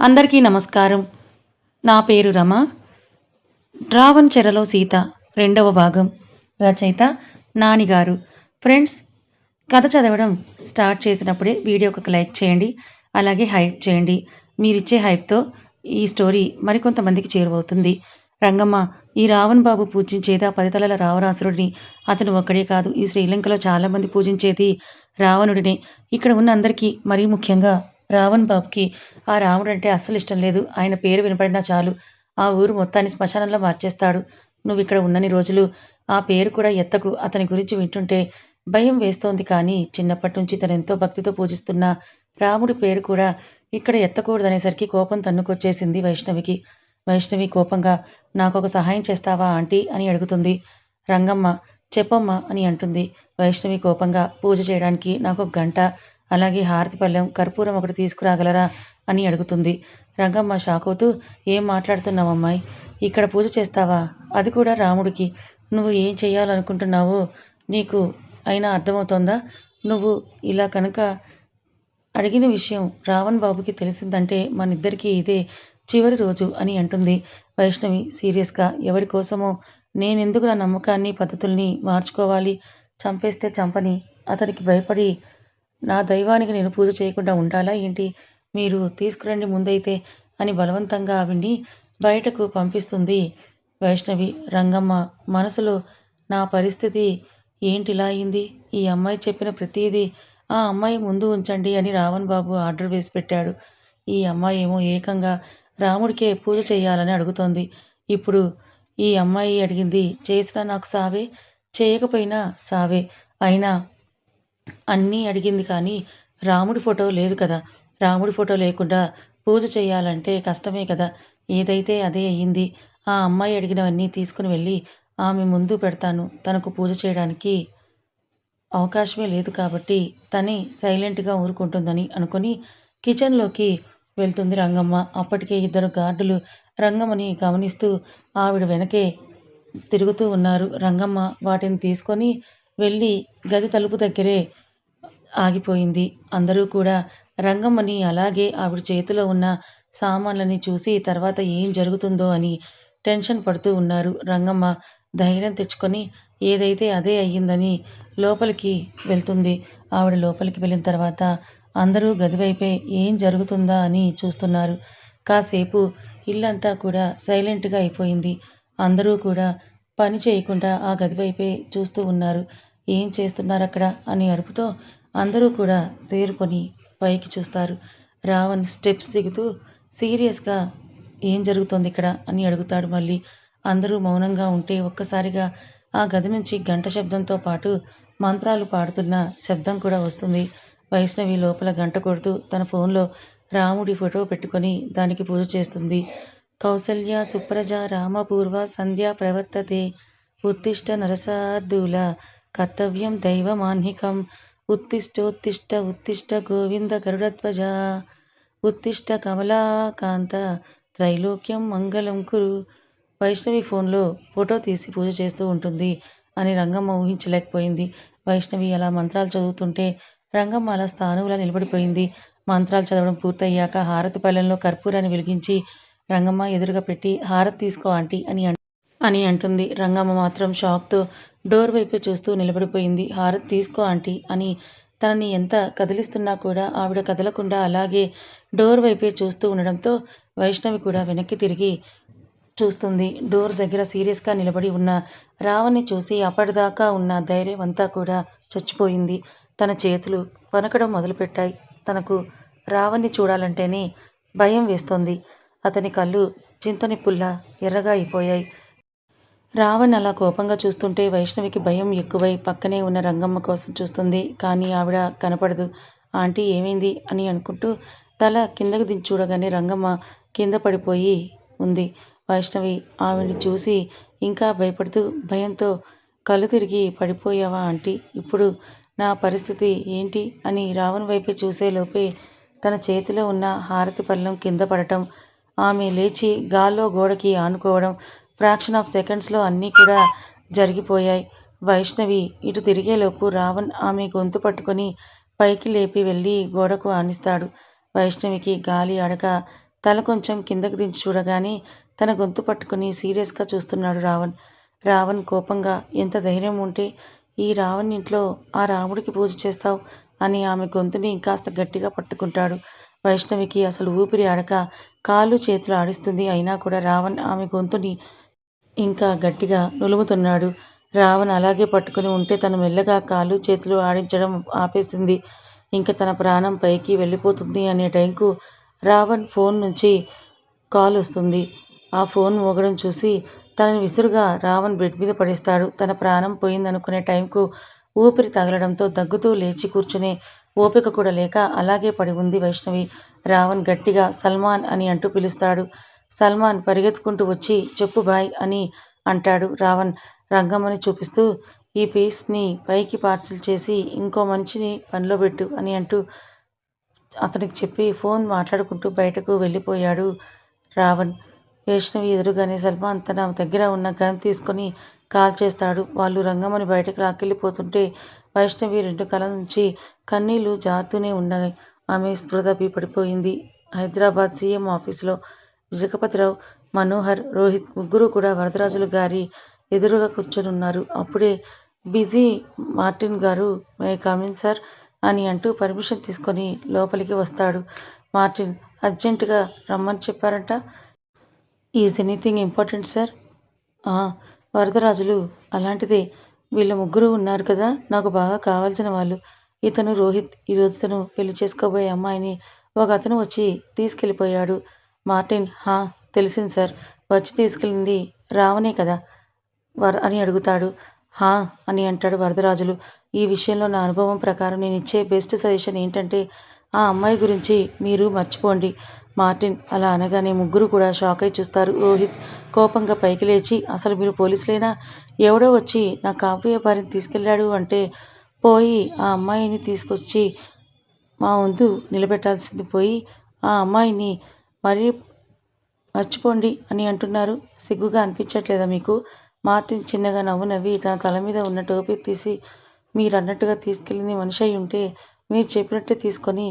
అందరికీ నమస్కారం. నా పేరు రమ. రావణ్ చెరలో సీత రెండవ భాగం. రచయిత నానిగారు ఫ్రెండ్స్ కథ చదవడం స్టార్ట్ చేసినప్పుడే వీడియోకి ఒక లైక్ చేయండి అలాగే హైప్ చేయండి. మీరిచ్చే హైప్తో ఈ స్టోరీ మరికొంతమందికి చేరువవుతుంది. రంగమ్మ ఈ రావణ్ బాబు పూజించేదా పదితలల రావణాసురుడిని. అతను ఒక్కడే కాదు ఈ శ్రీలంకలో చాలామంది పూజించేది రావణుడినే. ఇక్కడ ఉన్న అందరికీ మరీ ముఖ్యంగా రావణ్ బాబుకి ఆ రాముడు అంటే అస్సలు ఇష్టం లేదు. ఆయన పేరు వినపడినా చాలు. ఆ ఊరు మొత్తాన్ని శ్మశానంలో మార్చేస్తాడు. నువ్వు ఇక్కడ ఉన్నన్ని రోజులు ఆ పేరు కూడా ఎత్తకు. అతని గురించి వింటుంటే భయం వేస్తోంది కానీ చిన్నప్పటి నుంచి తను ఎంతో భక్తితో పూజిస్తున్న రాముడి పేరు కూడా ఇక్కడ ఎత్తకూడదనేసరికి కోపం తన్నుకొచ్చేసింది వైష్ణవికి. వైష్ణవి కోపంగా నాకు ఒక సహాయం చేస్తావా ఆంటీ అని అడుగుతుంది. రంగమ్మ చెప్పమ్మా అని అంటుంది. వైష్ణవి కోపంగా పూజ చేయడానికి నాకు ఒక గంట అలాగే హారతి పళ్ళెం కర్పూరం ఒకటి తీసుకురాగలరా? అని అడుగుతుంది. రంగమ్మ షాక్ అవుతూ ఏం మాట్లాడుతున్నావు అమ్మాయి ఇక్కడ పూజ చేస్తావా? అది కూడా రాముడికి. నువ్వు ఏం చేయాలనుకుంటున్నావో నీకు అయినా అర్థమవుతోందా? నువ్వు ఇలా కనుక అడిగిన విషయం రావణ్ బాబుకి తెలిసిందంటే మనిద్దరికీ ఇదే చివరి రోజు అని అంటుంది. వైష్ణవి సీరియస్గా ఎవరి కోసమో? నేనెందుకు నా నమ్మకాన్ని పద్ధతుల్ని మార్చుకోవాలి? చంపేస్తే చంపని అతనికి భయపడి నా దైవానికి నేను పూజ చేయకుండా ఉండాలా ఏంటి? మీరు తీసుకురండి ముందైతే అని బలవంతంగా ఆవిడ్ని బయటకు పంపిస్తుంది. వైష్ణవి రంగమ్మ మనసులో నా పరిస్థితి ఏంటిలా అయింది? ఈ అమ్మాయి చెప్పిన ప్రతిదీ ఆ అమ్మాయి ముందు ఉంచండి అని రావణ్ బాబు ఆర్డర్ వేసి పెట్టాడు. ఈ అమ్మాయి ఏమో ఏకంగా రాముడికే పూజ చేయాలని అడుగుతోంది. ఇప్పుడు ఈ అమ్మాయి అడిగింది చేసినా నాకు సావే? చేయకపోయినా సావే? అయినా అన్నీ అడిగింది కానీ రాముడి ఫోటో లేదు కదా. రాముడి ఫోటో లేకుండా పూజ చేయాలంటే కష్టమే కదా. ఏదైతే అదే అయ్యింది ఆ అమ్మాయి అడిగినవన్నీ తీసుకుని వెళ్ళి ఆమె ముందు పెడతాను. తనకు పూజ చేయడానికి అవకాశమే లేదు కాబట్టి తనే సైలెంట్గా ఊరుకుంటుందని అనుకుని కిచెన్లోకి వెళ్తుంది రంగమ్మ. అప్పటికే ఇద్దరు గార్డులు రంగమ్మని గమనిస్తూ ఆవిడ వెనకే తిరుగుతూ ఉన్నారు. రంగమ్మ వాటిని తీసుకొని వెళ్ళి గది తలుపు దగ్గరే ఆగిపోయింది. అందరూ కూడా రంగమ్మని అలాగే ఆవిడ చేతిలో ఉన్న సామాన్లని చూసి తర్వాత ఏం జరుగుతుందో అని టెన్షన్ పడుతూ ఉన్నారు. రంగమ్మ ధైర్యం తెచ్చుకొని ఏదైతే అదే అయ్యిందని లోపలికి వెళ్తుంది. ఆవిడ లోపలికి వెళ్ళిన తర్వాత అందరూ గదివైపే ఏం జరుగుతుందా అని చూస్తున్నారు. కాసేపు ఇల్లంతా కూడా సైలెంట్గా అయిపోయింది. అందరూ కూడా పని చేయకుండా ఆ గదివైపే చూస్తూ ఉన్నారు. ఏం చేస్తున్నారు అక్కడ అని అరుపుతో అందరూ కూడా తేరుకొని పైకి చూస్తారు. రావణ్ స్టెప్స్ దిగుతూ సీరియస్గా ఏం జరుగుతోంది ఇక్కడ? అని అడుగుతాడు మళ్ళీ. అందరూ మౌనంగా ఉంటే ఒక్కసారిగా ఆ గది నుంచి గంట శబ్దంతో పాటు మంత్రాలు పాడుతున్న శబ్దం కూడా వస్తుంది. వైష్ణవి లోపల గంట కొడుతూ తన ఫోన్లో రాముడి ఫోటో పెట్టుకొని దానికి పూజ చేస్తుంది. కౌసల్య సుప్రజ రామపూర్వ సంధ్య ప్రవర్తతే ఉత్తిష్ట నరసార్థుల కర్తవ్యం దైవమాన్హికం ఉత్తిష్టోత్తిష్ట ఉత్తిష్ట గోవింద గరుడధ్వజ. ఉత్తిష్ట కమలాకాంత త్రైలోక్యం మంగళం కురు. వైష్ణవి ఫోన్లో ఫోటో తీసి పూజ చేస్తూ ఉంటుంది అని రంగమ్మ ఊహించలేకపోయింది. వైష్ణవి అలా మంత్రాలు చదువుతుంటే రంగమ్మ అలా స్థానువులా నిలబడిపోయింది. మంత్రాలు చదవడం పూర్తయ్యాక హారతి పల్లెంలో కర్పూరాన్ని వెలిగించి రంగమ్మ ఎదురుగా పెట్టి హారతి తీసుకో ఆంటీ అని అని అంటుంది. రంగమ్మ మాత్రం షాక్తో డోర్ వైపే చూస్తూ నిలబడిపోయింది. హారతి తీసుకో ఆంటీ అని తనని ఎంత కదిలిస్తున్నా కూడా ఆవిడ కదలకుండా అలాగే డోర్ వైపే చూస్తూ ఉండడంతో వైష్ణవి కూడా వెనక్కి తిరిగి చూస్తుంది. డోర్ దగ్గర సీరియస్గా నిలబడి ఉన్న రావణ్ణి చూసి అప్పటిదాకా ఉన్న ధైర్యం అంతా కూడా చచ్చిపోయింది. తన చేతులు వనకడం మొదలుపెట్టాయి. తనకు రావణ్ణి చూడాలంటేనే భయం వేస్తోంది. అతని కళ్ళు చింతని పుల్ల ఎర్రగా అయిపోయాయి. రావణ్ అలా కోపంగా చూస్తుంటే వైష్ణవికి భయం ఎక్కువై పక్కనే ఉన్న రంగమ్మ కోసం చూస్తుంది. కానీ ఆవిడ కనపడదు. ఆంటీ ఏమైంది? అని అనుకుంటూ తల కిందకు దించి చూడగానే రంగమ్మ కింద పడిపోయి ఉంది. వైష్ణవి ఆవిడని చూసి ఇంకా భయపడుతూ భయంతో కళ్ళు తిరిగి పడిపోయావా ఆంటీ? ఇప్పుడు నా పరిస్థితి ఏంటి? అని రావణ్ వైపే చూసేలోపే తన చేతిలో ఉన్న హారతి పళ్ళెం కింద పడటం ఆమె లేచి గాల్లో గోడకి ఆనుకోవడం ఫ్రాక్షన్ ఆఫ్ సెకండ్స్లో అన్నీ కూడా జరిగిపోయాయి. వైష్ణవి ఇటు తిరిగేలోపు రావణ్ ఆమె గొంతు పట్టుకొని పైకి లేపి వెళ్ళి గోడకు ఆనిస్తాడు. వైష్ణవికి గాలి అడక తల కొంచెం కిందకు దించి చూడగానే తన గొంతు పట్టుకుని సీరియస్గా చూస్తున్నాడు రావణ్. రావణ్ కోపంగా ఎంత ధైర్యం ఉంటే ఈ రావణ్ ఇంట్లో ఆ రాముడికి పూజ చేస్తావు అని ఆమె గొంతుని ఇంకాస్త గట్టిగా పట్టుకుంటాడు. వైష్ణవికి అసలు ఊపిరి ఆడక కాళ్ళు చేతులు ఆడిస్తుంది. అయినా కూడా రావణ్ ఆమె గొంతుని ఇంకా గట్టిగా నులుముతున్నాడు. రావణ్ అలాగే పట్టుకుని ఉంటే తను మెల్లగా కాళ్ళు చేతులు ఆడించడం ఆపేసింది. ఇంకా తన ప్రాణం పైకి వెళ్ళిపోతుంది అనే టైంకు రావణ్ ఫోన్ నుంచి కాల్ వస్తుంది. ఆ ఫోన్ మోగడం చూసి తనని విసురుగా రావణ్ బెడ్ మీద పడేస్తాడు. తన ప్రాణం పోయిందనుకునే టైంకు ఊపిరి తగలడంతో దగ్గుతూ లేచి కూర్చునే ఓపిక కూడా లేక అలాగే పడి ఉంది వైష్ణవి. రావణ్ గట్టిగా సల్మాన్ అని అంటూ పిలుస్తాడు. సల్మాన్ పరిగెత్తుకుంటూ వచ్చి చెప్పు బాయ్ అని అంటాడు రావణ్ రంగమ్మని చూపిస్తూ ఈ పీస్ని పైకి పార్సిల్ చేసి ఇంకో మనిషిని పనిలో పెట్టు అని అంటూ అతనికి చెప్పి ఫోన్ మాట్లాడుకుంటూ బయటకు వెళ్ళిపోయాడు రావణ్. వైష్ణవి ఎదురుగానే సల్మాన్ తన దగ్గర ఉన్న గన్ తీసుకొని కాల్ చేస్తాడు. వాళ్ళు రంగమ్మని బయటకు లాక్కెళ్ళిపోతుంటే వైష్ణవి రెండు కళ్ళ నుంచి కన్నీళ్ళు జారుతూనే ఉన్నాయి. ఆమె స్పృహ పడిపోయింది హైదరాబాద్ సీఎం ఆఫీసులో జగపతిరావు మనోహర్ రోహిత్ ముగ్గురు కూడా వరదరాజులు గారి ఎదురుగా కూర్చొని ఉన్నారు అప్పుడే బిజీ మార్టిన్ గారు మే కమిన్ సార్ అని అంటూ పర్మిషన్ తీసుకొని లోపలికి వస్తాడు మార్టిన్. అర్జెంటుగా రమ్మని చెప్పారంట. Is anything important sir? Varadarajulu అలాంటిదే. వీళ్ళ ముగ్గురు ఉన్నారు కదా నాకు బాగా కావాల్సిన వాళ్ళు. ఇతను రోహిత్ ఈరోజు తను పెళ్ళి చేసుకోబోయే అమ్మాయిని ఒక అతను వచ్చి తీసుకెళ్ళిపోయాడు. మార్టిన్ హా తెలిసింది సార్. వచ్చి తీసుకెళ్ళింది రావనే కదా? వర అని అడుగుతాడు. హా అని అంటాడు వరదరాజులు. ఈ విషయంలో నా అనుభవం ప్రకారం నేను ఇచ్చే బెస్ట్ సజెషన్ ఏంటంటే ఆ అమ్మాయి గురించి మీరు మర్చిపోండి. మార్టిన్ అలా అనగానే ముగ్గురు కూడా షాక్ అయి చూస్తారు. రోహిత్ కోపంగా పైకి లేచి అసలు మీరు పోలీసులైనా? ఎవడో వచ్చి నా కాపు వ్యాపారిని తీసుకెళ్ళాడు అంటే పోయి ఆ అమ్మాయిని తీసుకొచ్చి మా ముందు నిలబెట్టాల్సింది పోయి ఆ అమ్మాయిని మరీ మర్చిపోండి అని అంటున్నారు. సిగ్గుగా అనిపించట్లేదా మీకు? మార్టిన్ చిన్నగా నవ్వు నవ్వి తన తల మీద ఉన్న టోపీ తీసి మీరు అన్నట్టుగా తీసుకెళ్ళింది మనిషి అయి ఉంటే మీరు చెప్పినట్టే తీసుకొని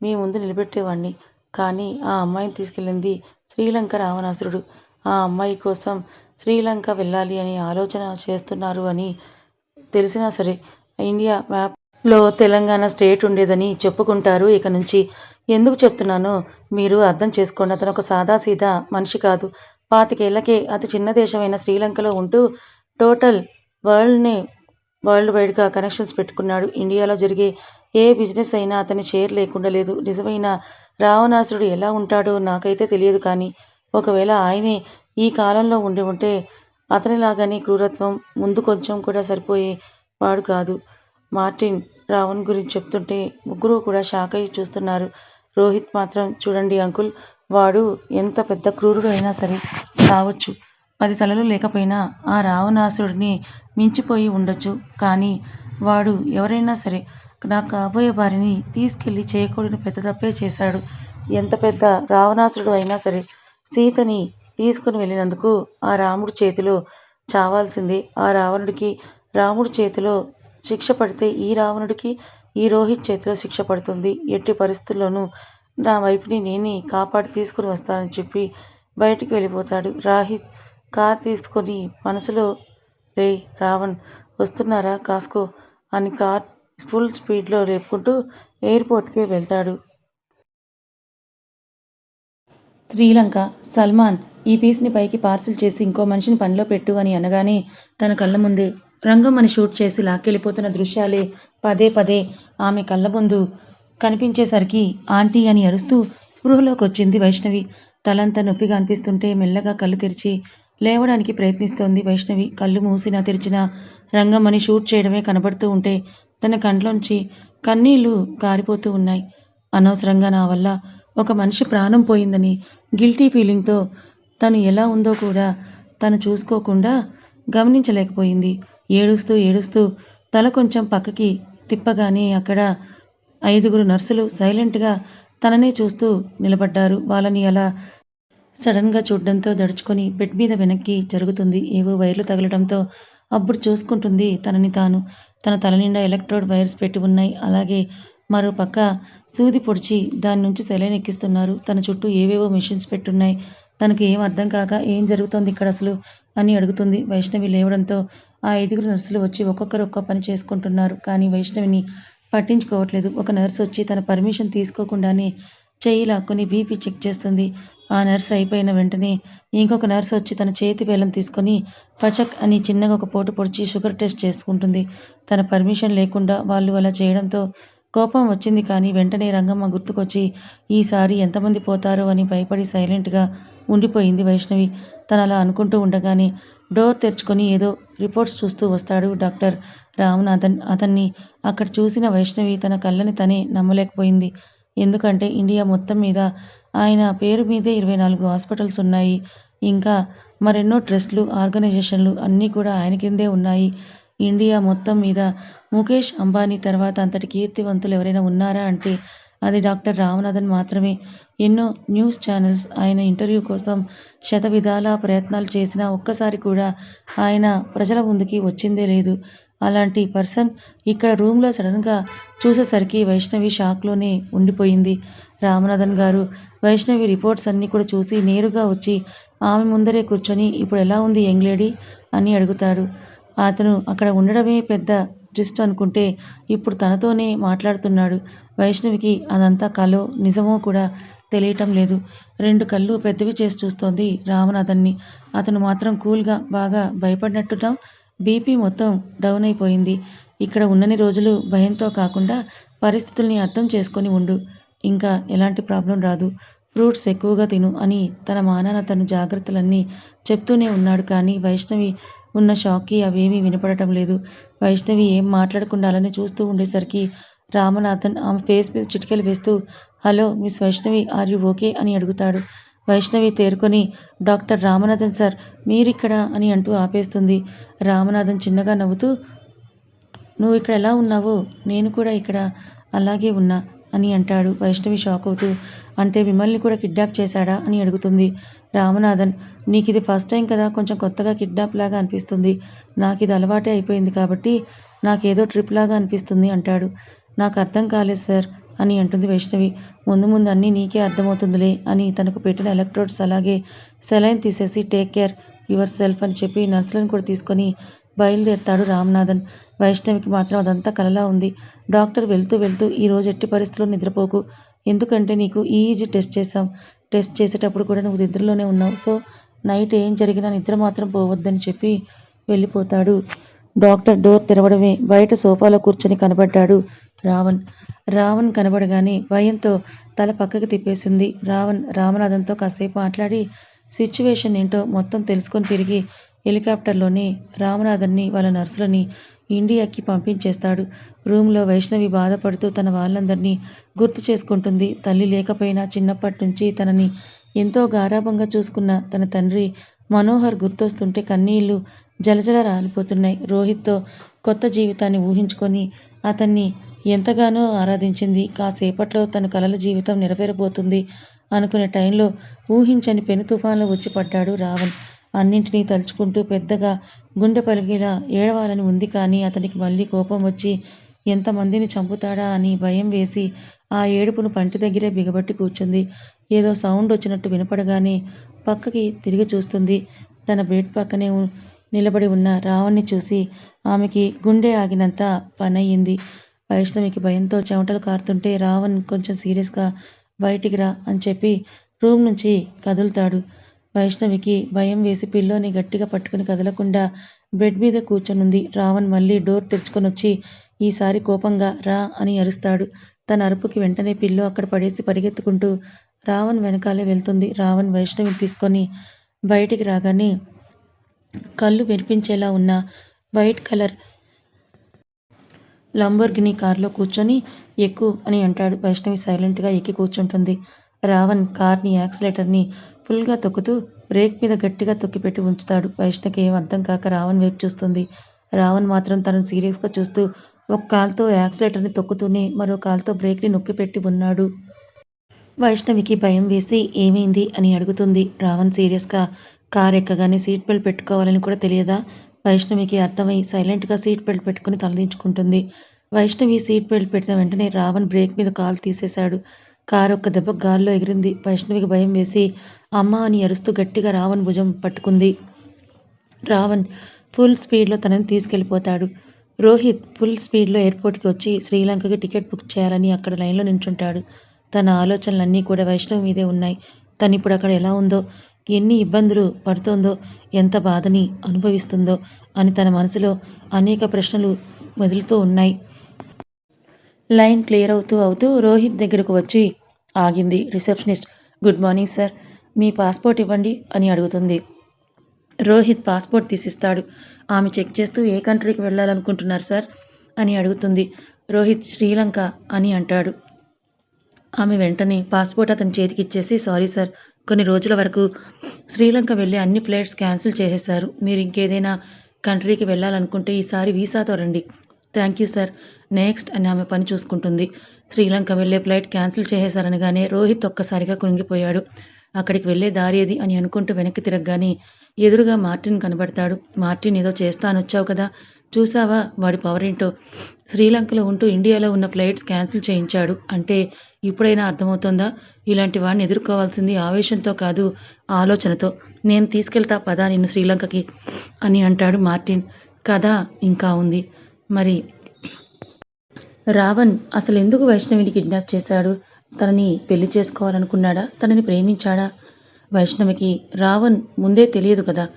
మీ ముందు నిలబెట్టేవాడిని కానీ ఆ అమ్మాయిని తీసుకెళ్ళింది శ్రీలంక రావణాసురుడు. ఆ అమ్మాయి కోసం శ్రీలంక వెళ్ళాలి అని ఆలోచన చేస్తున్నారు అని తెలిసినా సరే ఇండియా మ్యాప్లో తెలంగాణ స్టేట్ ఉండేదని చెప్పుకుంటారు. ఇక నుంచి ఎందుకు చెప్తున్నానో మీరు అర్థం చేసుకోండి. అతను ఒక సాదాసీదా మనిషి కాదు. పాతికేళ్ళకే అతి చిన్న దేశమైన శ్రీలంకలో ఉంటూ టోటల్ వరల్డ్ని వరల్డ్ వైడ్గా కనెక్షన్స్ పెట్టుకున్నాడు. ఇండియాలో జరిగే ఏ బిజినెస్ అయినా అతని షేర్ లేకుండా లేదు. నిజమైన రావణాసురుడు ఎలా ఉంటాడో నాకైతే తెలియదు కానీ ఒకవేళ ఆయనే ఈ కాలంలో ఉండి ఉంటే అతనిలాగానే క్రూరత్వం ముందు కొంచెం కూడా సరిపోయే వాడు కాదు. మార్టిన్ రావణ్ గురించి చెప్తుంటే ముగ్గురు కూడా షాక్ అయ్యి చూస్తున్నారు. రోహిత్ మాత్రం చూడండి అంకుల్ వాడు ఎంత పెద్ద క్రూరుడు అయినా సరే కావచ్చు పది తలలు లేకపోయినా ఆ రావణాసురుడిని మించిపోయి ఉండొచ్చు. కానీ వాడు ఎవరైనా సరే నా కాబోయే భార్యని తీసుకెళ్ళి చేయకూడని పెద్ద తప్పే చేశాడు. ఎంత పెద్ద రావణాసురుడు అయినా సరే సీతని తీసుకుని వెళ్ళినందుకు ఆ రాముడి చేతిలో చావాల్సిందే. ఆ రావణుడికి రాముడి చేతిలో శిక్ష పడితే ఈ రావణుడికి ఈ రోహిత్ చేతిలో శిక్ష పడుతుంది. ఎట్టి పరిస్థితుల్లోనూ నా వైఫ్ని నేనే కాపాడి తీసుకుని వస్తానని చెప్పి బయటికి వెళ్ళిపోతాడు. రాహిత్ కార్ తీసుకొని మనసులో రే రావణ్ వస్తున్నారా కాస్కో? అని కార్ ఫుల్ స్పీడ్లో రేపుకుంటూ ఎయిర్పోర్ట్కే వెళ్తాడు. శ్రీలంక సల్మాన్ ఈ పీస్ని పైకి పార్సిల్ చేసి ఇంకో మనిషిని పనిలో పెట్టు అని అనగానే తన కళ్ళ ముందే రంగమ్మని షూట్ చేసి లాక్కెళ్ళిపోతున్న దృశ్యాలే పదే పదే ఆమె కళ్ళ ముందు కనిపించేసరికి ఆంటీ అని అరుస్తూ స్పృహలోకి వచ్చింది వైష్ణవి. తలంతా నొప్పిగా అనిపిస్తుంటే మెల్లగా కళ్ళు తెరిచి లేవడానికి ప్రయత్నిస్తోంది వైష్ణవి. కళ్ళు మూసినా తెరిచినా రంగమ్మని షూట్ చేయడమే కనబడుతూ ఉంటే తన కంట్లోంచి కన్నీళ్ళు కారిపోతూ ఉన్నాయి. అనవసరంగా నా వల్ల ఒక మనిషి ప్రాణం పోయిందని గిల్టీ ఫీలింగ్తో తను ఎలా ఉందో కూడా తను చూసుకోకుండా గమనించలేకపోయింది. ఏడుస్తూ ఏడుస్తూ తల కొంచెం పక్కకి తిప్పగానే అక్కడ ఐదుగురు నర్సులు సైలెంట్గా తననే చూస్తూ నిలబడ్డారు. వాళ్ళని అలా సడన్గా చూడడంతో దడుచుకొని బెడ్ మీద వెనక్కి జరుగుతుంది. ఏవో వైర్లు తగలడంతో అప్పుడు చూసుకుంటుంది తనని తాను. తన తల నిండా ఎలక్ట్రోడ్ వైర్స్ పెట్టి ఉన్నాయి. అలాగే మరో పక్క సూది పొడిచి దాని నుంచి సెలైన్ ఎక్కిస్తున్నారు. తన చుట్టూ ఏవేవో మెషిన్స్ పెట్టున్నాయి. తనకు ఏం అర్థం కాక ఏం జరుగుతోంది ఇక్కడ అసలు అని అడుగుతుంది. వైష్ణవి లేవడంతో ఆ ఐదుగురు నర్సులు వచ్చి ఒక్కొక్కరు ఒక్కో పని చేసుకుంటున్నారు. కానీ వైష్ణవిని పట్టించుకోవట్లేదు. ఒక నర్స్ వచ్చి తన పర్మిషన్ తీసుకోకుండానే చేయి లాక్కొని బీపీ చెక్ చేస్తుంది. ఆ నర్స్ అయిపోయిన వెంటనే ఇంకొక నర్స్ వచ్చి తన చేతి వేలం తీసుకొని పచక్ అని చిన్నగా ఒక పోటు పొడిచి షుగర్ టెస్ట్ చేసుకుంటుంది. తన పర్మిషన్ లేకుండా వాళ్ళు అలా చేయడంతో కోపం వచ్చింది కానీ వెంటనే రంగమ్మ గుర్తుకొచ్చి ఈసారి ఎంతమంది పోతారో అని భయపడి సైలెంట్గా ఉండిపోయింది వైష్ణవి. తను అలా అనుకుంటూ ఉండగానే డోర్ తెరుచుకొని ఏదో రిపోర్ట్స్ చూస్తూ వస్తాడు డాక్టర్ రామనాథన్. అతన్ని అక్కడ చూసిన వైష్ణవి తన కళ్ళని తనే నమ్మలేకపోయింది. ఎందుకంటే ఇండియా మొత్తం మీద ఆయన పేరు మీదే ఇరవై నాలుగు హాస్పిటల్స్ ఉన్నాయి. ఇంకా మరెన్నో ట్రస్ట్లు ఆర్గనైజేషన్లు అన్నీ కూడా ఆయన కిందే ఉన్నాయి. ఇండియా మొత్తం మీద ముఖేష్ అంబానీ తర్వాత అంతటి కీర్తివంతులు ఎవరైనా ఉన్నారా అంటే అది డాక్టర్ రామనాథన్ మాత్రమే. ఎన్నో న్యూస్ ఛానల్స్ ఆయన ఇంటర్వ్యూ కోసం శత విధాల ప్రయత్నాలు చేసినా ఒక్కసారి కూడా ఆయన ప్రజల ముందుకి వచ్చిందే లేదు. అలాంటి పర్సన్ ఇక్కడ రూమ్లో సడన్గా చూసేసరికి వైష్ణవి షాక్లోనే ఉండిపోయింది. రామనాథన్ గారు వైష్ణవి రిపోర్ట్స్ అన్నీ కూడా చూసి నేరుగా వచ్చి ఆమె ముందరే కూర్చొని ఇప్పుడు ఎలా ఉంది యంగ్ లేడీ? అని అడుగుతాడు. అతను అక్కడ ఉండడమే పెద్ద ట్విస్ట్ అనుకుంటే ఇప్పుడు తనతోనే మాట్లాడుతున్నాడు. వైష్ణవికి అదంతా కలో నిజమో కూడా తెలియటం లేదు. రెండు కళ్ళు పెద్దవి చేసి చూస్తోంది రామనాథన్ని. అతను మాత్రం కూల్గా బాగా భయపడినట్టుగా బీపీ మొత్తం డౌన్ అయిపోయింది. ఇక్కడ ఉన్నని రోజులు భయంతో కాకుండా పరిస్థితుల్ని అర్థం చేసుకొని ఉండు. ఇంకా ఎలాంటి ప్రాబ్లం రాదు. ఫ్రూట్స్ ఎక్కువగా తిను అని తన మానాన తను జాగ్రత్తలన్నీ చెప్తూనే ఉన్నాడు కానీ వైష్ణవి ఉన్న షాక్కి అవేమీ వినపడటం లేదు. వైష్ణవి ఏం మాట్లాడకుండా అలానే చూస్తూ ఉండేసరికి రామనాథన్ ఆమె ఫేస్ మీద చిటికెలు వేస్తూ hello miss Vaishnavi are you okay? అని అడుగుతాడు. వైష్ణవి తేరుకొని డాక్టర్ రామనాథన్ సార్ మీరిక్కడ? అని అంటూ ఆపేస్తుంది. రామనాథన్ చిన్నగా నవ్వుతూ నువ్వు ఇక్కడ ఎలా ఉన్నావో? నేను కూడా ఇక్కడ అలాగే ఉన్నా అని అంటాడు. వైష్ణవి షాక్ అవుతూ అంటే మిమ్మల్ని కూడా కిడ్నాప్ చేశాడా? అని అడుగుతుంది. రామనాథన్ నీకు ఇది ఫస్ట్ టైం కదా కొంచెం కొత్తగా కిడ్నాప్ లాగా అనిపిస్తుంది. నాకు ఇది అలవాటే అయిపోయింది కాబట్టి నాకేదో ట్రిప్ లాగా అనిపిస్తుంది అంటాడు. నాకు అర్థం కాలేదు సార్ అని అంటుంది వైష్ణవి. ముందు ముందు అన్నీ నీకే అర్థమవుతుందిలే అని తనకు పెట్టిన ఎలక్ట్రోడ్స్ అలాగే సెలైన్ తీసేసి టేక్ కేర్ యువర్ సెల్ఫ్ అని చెప్పి నర్సులను కూడా తీసుకొని బయలుదేరుతాడు రామనాథన్. వైష్ణవికి మాత్రం అదంతా కలలా ఉంది. డాక్టర్ వెళ్తూ వెళ్తూ ఈరోజు ఎట్టి పరిస్థితుల్లో నిద్రపోకు. ఎందుకంటే నీకు ఈజీ టెస్ట్ చేసాం టెస్ట్ చేసేటప్పుడు కూడా నువ్వు నిద్రలోనే ఉన్నావు. సో నైట్ ఏం జరిగినా నిద్ర మాత్రం పోవద్దని చెప్పి వెళ్ళిపోతాడు. డాక్టర్ డోర్ తెరవడమే. బయట సోఫాలో కూర్చొని కనబడ్డాడు రావణ్. రావణ్ కనబడగానే భయంతో తల పక్కకి తిప్పేసింది. రావణ్ రామనాథంతో కాసేపు మాట్లాడి సిచ్యువేషన్ ఏంటో మొత్తం తెలుసుకొని తిరిగి హెలికాప్టర్లోనే రామనాథన్ని వాళ్ళ నర్సులని ఇండియాకి పంపించేస్తాడు. రూమ్లో వైష్ణవి బాధపడుతూ తన వాళ్ళందరినీ గుర్తు చేసుకుంటుంది. తల్లి లేకపోయినా చిన్నప్పటి నుంచి తనని ఎంతో గారాభంగా చూసుకున్న తన తండ్రి మనోహర్ గుర్తొస్తుంటే కన్నీళ్ళు జలజల రాలిపోతున్నాయి. రోహిత్తో కొత్త జీవితాన్ని ఊహించుకొని అతన్ని ఎంతగానో ఆరాధించింది. కాసేపట్లో తన కలల జీవితం నెరవేరబోతుంది అనుకునే టైంలో ఊహించని పెను తుఫాన్లో వచ్చి పడ్డాడు రావణ్. అన్నింటినీ తలుచుకుంటూ పెద్దగా గుండె పలిగేలా ఏడవాలని ఉంది కానీ అతనికి మళ్ళీ కోపం వచ్చి ఎంతమందిని చంపుతాడా అని భయం వేసి ఆ ఏడుపును పంటి దగ్గరే బిగబట్టి కూర్చుంది. ఏదో సౌండ్ వచ్చినట్టు వినపడగానే పక్కకి తిరిగి చూస్తుంది. తన బెడ్ పక్కనే నిలబడి ఉన్న రావణ్ణి చూసి ఆమెకి గుండె ఆగినంత పనయ్యింది వైష్ణవికి భయంతో చెమటలు కారుతుంటే రావణ్ కొంచెం సీరియస్గా బయటికి రా అని చెప్పి రూమ్ నుంచి కదులుతాడు. వైష్ణవికి భయం వేసి పిల్లోని గట్టిగా పట్టుకుని కదలకుండా బెడ్ మీద కూర్చొనుంది. రావణ్ మళ్ళీ డోర్ తెరుచుకొని వచ్చి ఈసారి కోపంగా రా అని అరుస్తాడు. తన అరుపుకి వెంటనే పిల్లు అక్కడ పడేసి పరిగెత్తుకుంటూ రావణ్ వెనకాలే వెళ్తుంది. రావణ్ వైష్ణవి తీసుకొని బయటికి రాగానే కళ్ళు మెరిపించేలా ఉన్న వైట్ కలర్ లంబోర్గిని కారులో కూర్చొని ఎక్కు అని అంటాడు. వైష్ణవి సైలెంట్గా ఎక్కి కూర్చుంటుంది. రావణ్ కార్ని యాక్సిలేటర్ని ఫుల్గా తొక్కుతూ బ్రేక్ మీద గట్టిగా తొక్కిపెట్టి ఉంచుతాడు. వైష్ణవికి ఏం అర్థం కాక రావణ్ వైపు చూస్తుంది. రావణ్ మాత్రం తనను సీరియస్గా చూస్తూ ఒక కాలుతో యాక్సిలేటర్ని తొక్కుతూనే మరో కాలుతో బ్రేక్ని నొక్కిపెట్టి ఉన్నాడు. వైష్ణవికి భయం వేసి ఏమైంది అని అడుగుతుంది రావణ్ సీరియస్గా. కార్ ఎక్కగానే సీట్ బెల్ట్ పెట్టుకోవాలని కూడా తెలియదా? వైష్ణవికి అర్థమై సైలెంట్గా సీట్ బెల్ట్ పెట్టుకుని తలదించుకుంటుంది. వైష్ణవి సీట్ బెల్ట్ పెట్టిన వెంటనే రావణ్ బ్రేక్ మీద కాలు తీసేశాడు. కారు ఒక్క దెబ్బ గాల్లో ఎగిరింది. వైష్ణవికి భయం వేసి అమ్మ అని అరుస్తూ గట్టిగా రావణ్ భుజం పట్టుకుంది. రావణ్ ఫుల్ స్పీడ్లో తనని తీసుకెళ్ళిపోతాడు. రోహిత్ ఫుల్ స్పీడ్లో ఎయిర్పోర్ట్కి వచ్చి శ్రీలంకకి టికెట్ బుక్ చేయాలని అక్కడ లైన్లో నించుంటాడు. తన ఆలోచనలన్నీ కూడా వైష్ణవ్ మీదే ఉన్నాయి. తను ఇప్పుడు అక్కడ ఎలా ఉందో ఎన్ని ఇబ్బందులు పడుతోందో ఎంత బాధని అనుభవిస్తుందో అని తన మనసులో అనేక ప్రశ్నలు వదులుతూ ఉన్నాయి. లైన్ క్లియర్ అవుతూ అవుతూ రోహిత్ దగ్గరకు వచ్చి ఆగింది రిసెప్షనిస్ట్. గుడ్ మార్నింగ్ సార్ మీ పాస్పోర్ట్ ఇవ్వండి అని అడుగుతుంది. రోహిత్ పాస్పోర్ట్ తీసిస్తాడు. ఆమె చెక్ చేస్తూ ఏ కంట్రీకి వెళ్ళాలనుకుంటున్నారు సార్? అని అడుగుతుంది. రోహిత్ శ్రీలంక అని అంటాడు. ఆమె వెంటనే పాస్పోర్ట్ అతని చేతికి ఇచ్చేసి సారీ సార్ కొన్ని రోజుల వరకు శ్రీలంక వెళ్ళే అన్ని ఫ్లైట్స్ క్యాన్సిల్ చేసేశారు. మీరు ఇంకేదైనా కంట్రీకి వెళ్ళాలనుకుంటే ఈసారి వీసాతో రండి. Thank you sir. నెక్స్ట్ అని ఆమె పని చూసుకుంటుంది. శ్రీలంక వెళ్ళే ఫ్లైట్ క్యాన్సిల్ చేసేశారనగానే రోహిత్ ఒక్కసారిగా కృంగిపోయాడు. అక్కడికి వెళ్ళే దారి ఏది అని అనుకుంటూ వెనక్కి తిరగగానే ఎదురుగా మార్టిన్ కనబడతాడు. మార్టిన్ ఏదో చేస్తానొచ్చావు కదా. చూసావా వాడి పవర్ ఏంటో? శ్రీలంకలో ఉంటూ ఇండియాలో ఉన్న ఫ్లైట్స్ క్యాన్సిల్ చేయించాడు. అంటే ఇప్పుడైనా అర్థమవుతుందా? ఇలాంటి వాడిని ఎదుర్కోవాల్సింది ఆవేశంతో కాదు ఆలోచనతో. నేను తీసుకెళ్తా పదా నిన్ను శ్రీలంకకి అని అంటాడు మార్టిన్. కథ ఇంకా ఉంది. మరి రావణ్ అసలు ఎందుకు వైష్ణవిని కిడ్నాప్ చేశాడు? తనని పెళ్ళి చేసుకోవాలనుకున్నాడా? తనని ప్రేమించాడా? వైష్ణవికి రావణ్ ముందే తెలియదు కదా.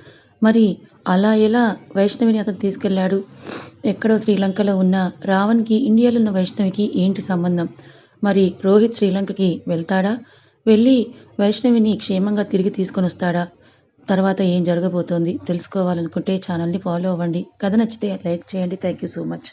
మరి అలా ఎలా వైష్ణవిని అతను తీసుకెళ్ళాడు ఎక్కడో శ్రీలంకలో ఉన్న రావణ్కి ఇండియాలో ఉన్న వైష్ణవికి ఏంటి సంబంధం? మరి రోహిత్ శ్రీలంకకి వెళ్తాడా? వెళ్ళి వైష్ణవిని క్షేమంగా తిరిగి తీసుకొని వస్తాడా? తర్వాత ఏం జరగబోతోంది? తెలుసుకోవాలనుకుంటే ఛానల్ని ఫాలో అవ్వండి. కథ నచ్చితే లైక్ చేయండి. Thank you so much.